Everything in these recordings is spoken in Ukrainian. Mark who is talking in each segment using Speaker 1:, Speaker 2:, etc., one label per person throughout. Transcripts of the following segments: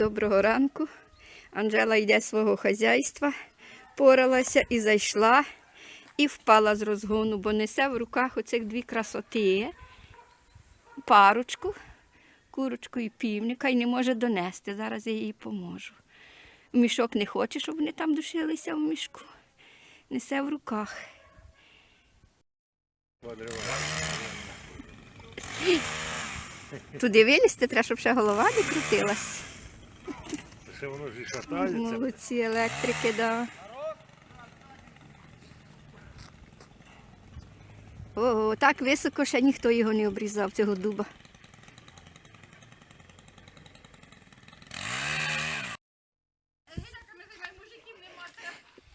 Speaker 1: Доброго ранку. Анжела йде свого хазяйства, поралася і зайшла, і впала з розгону, бо несе в руках оцих дві красоти, парочку, курочку і півника, і не може донести. Зараз я їй поможу. Мішок не хоче, щоб вони там душилися в мішку. Несе в руках. Туди вилізти, треба, щоб ще голова не крутилась.
Speaker 2: Ще воно ж і шатається.
Speaker 1: Молодці електрики, да. Ого, так високо ще ніхто його не обрізав, цього дуба.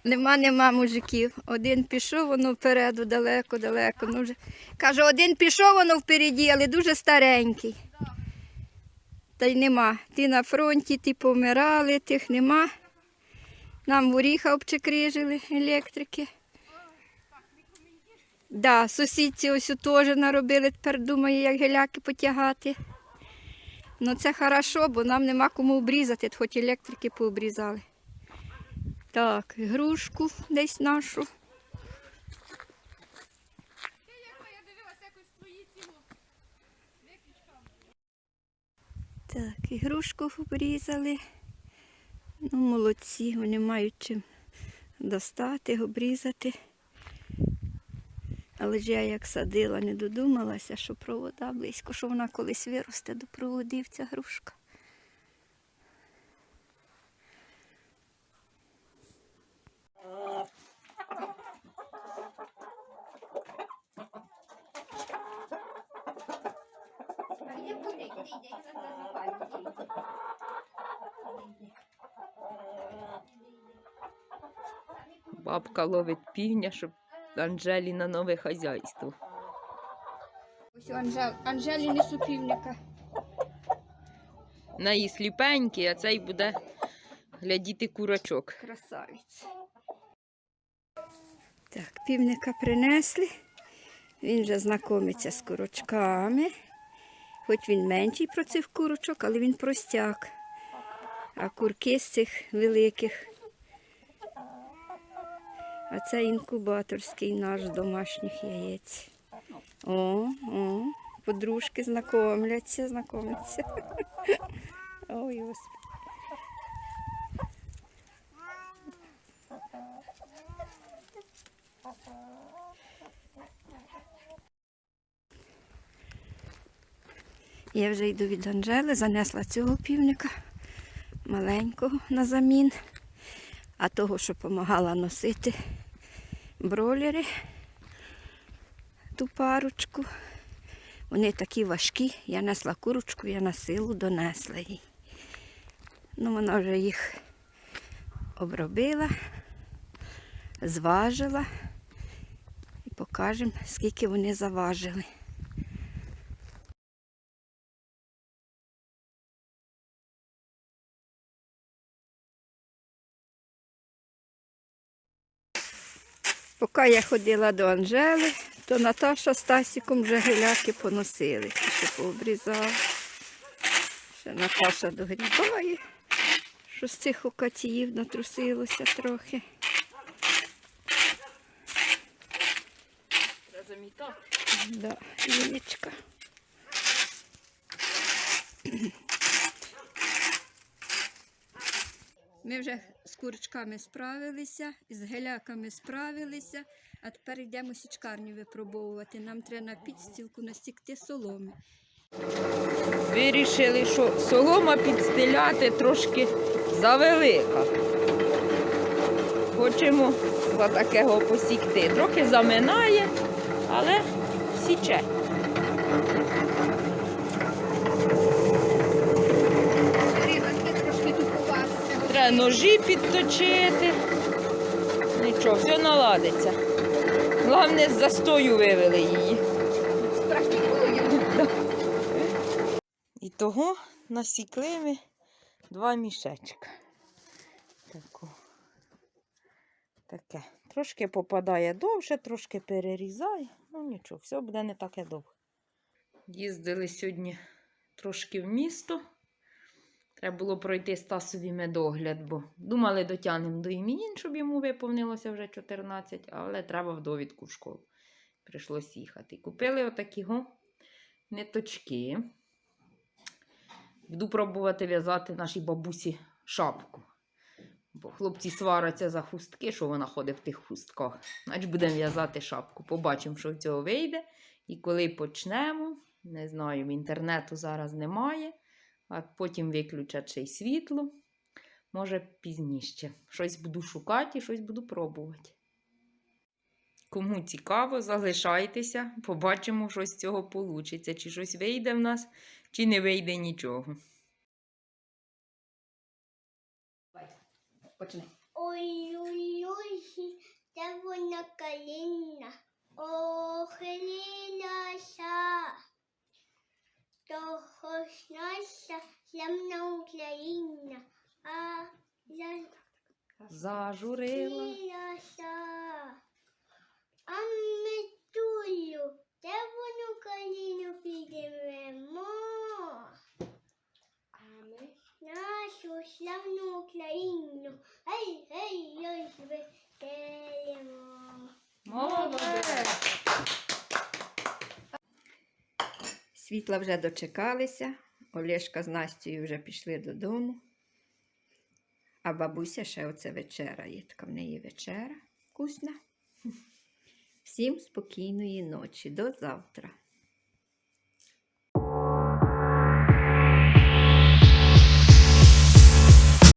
Speaker 1: Нема, нема мужиків. Один пішов, воно впереду, далеко, далеко. Ну, вже... Каже, один пішов, воно впереді, але дуже старенький. Та й нема. Ті на фронті, ті помирали, тих нема. Нам горіха обчекрижили електрики. Да, сусідці ось теж наробили, тепер думає, як геляки потягати. Ну це хорошо, бо нам нема кому обрізати, хоч електрики пообрізали. Так, грушку десь нашу. Так, ігрушку обрізали. Ну, молодці, вони мають чим достати, обрізати. Але ж я як садила, не додумалася, що провода близько, що вона колись виросте до проводів ця грушка.
Speaker 3: Бабка ловить півня, щоб Анжелі на нове хазяйство.
Speaker 1: Ось у Анжел... Анжелі не супівника.
Speaker 3: На її сліпенький, а цей буде глядіти курочок.
Speaker 1: Красавець. Так, півника принесли. Він вже знайомиться з курочками. Хоч він менший про цих курочок, але він простяк. А курки з цих великих. А це інкубаторський наш домашніх яєць. О, о, подружки знайомляться, знайомляться. Ой, господи. Я вже йду від Анжели, занесла цього півника маленького на замін, а того, що допомагала носити бролери, ту парочку. Вони такі важкі. Я несла курочку, я на силу донесла їй. Ну, вона вже їх обробила, зважила і покажемо, скільки вони заважили. Поки я ходила до Анжели, то Наташа з Тасіком вже геляки поносили, ще пообрізала. Ще Наташа догрібає, що з цих окатіїв натрусилося трохи. Да, яєчка. Ми вже з курочками справилися, з геляками справилися, а тепер йдемо січкарню випробовувати. Нам треба на підстілку настікти соломи.
Speaker 3: Вирішили, що солома підстеляти трошки завелика. Хочемо за такого посікти. Трохи заминає, але січе.
Speaker 1: Різати трошки
Speaker 3: Ножі підточити. Нічого, все наладиться. Головне, з застою вивели її. І того насікли ми два мішечка. Таку. Таке. Трошки попадає довше, трошки перерізає. Ну нічого, все буде не таке довго. Їздили сьогодні трошки в місто. Треба було пройти Стасові медогляд, бо думали, дотягнемо до імінін, щоб йому виповнилося вже 14, але треба в довідку в школу. Прийшлось їхати. Купили отакі го ниточки. Буду пробувати в'язати нашій бабусі шапку. Бо хлопці сваряться за хустки, що вона ходить в тих хустках. Значить, будемо в'язати шапку. Побачимо, що в цього вийде. І коли почнемо, не знаю, інтернету зараз немає, а потім й світло. Може, пізніше. Щось буду шукати, щось буду пробувати. Кому цікаво, залишайтеся, побачимо, що з цього вийде. Чи щось вийде в нас, чи не вийде нічого. Почни.
Speaker 4: Ой-ой-ой, це вона калина, охилилася. Того ж наша славна Україна, а
Speaker 3: Зажурила.
Speaker 4: зажурилася. А ми тую, де вону калину підемо. А ми нашу славну Україну. Гей, гей, ой, веселимо.
Speaker 3: Молодець!
Speaker 1: Світла вже дочекалися. Олешка з Настю вже пішли додому. А бабуся ще оце вечера. Така в неї вечера вкусна. Всім спокійної ночі. До завтра.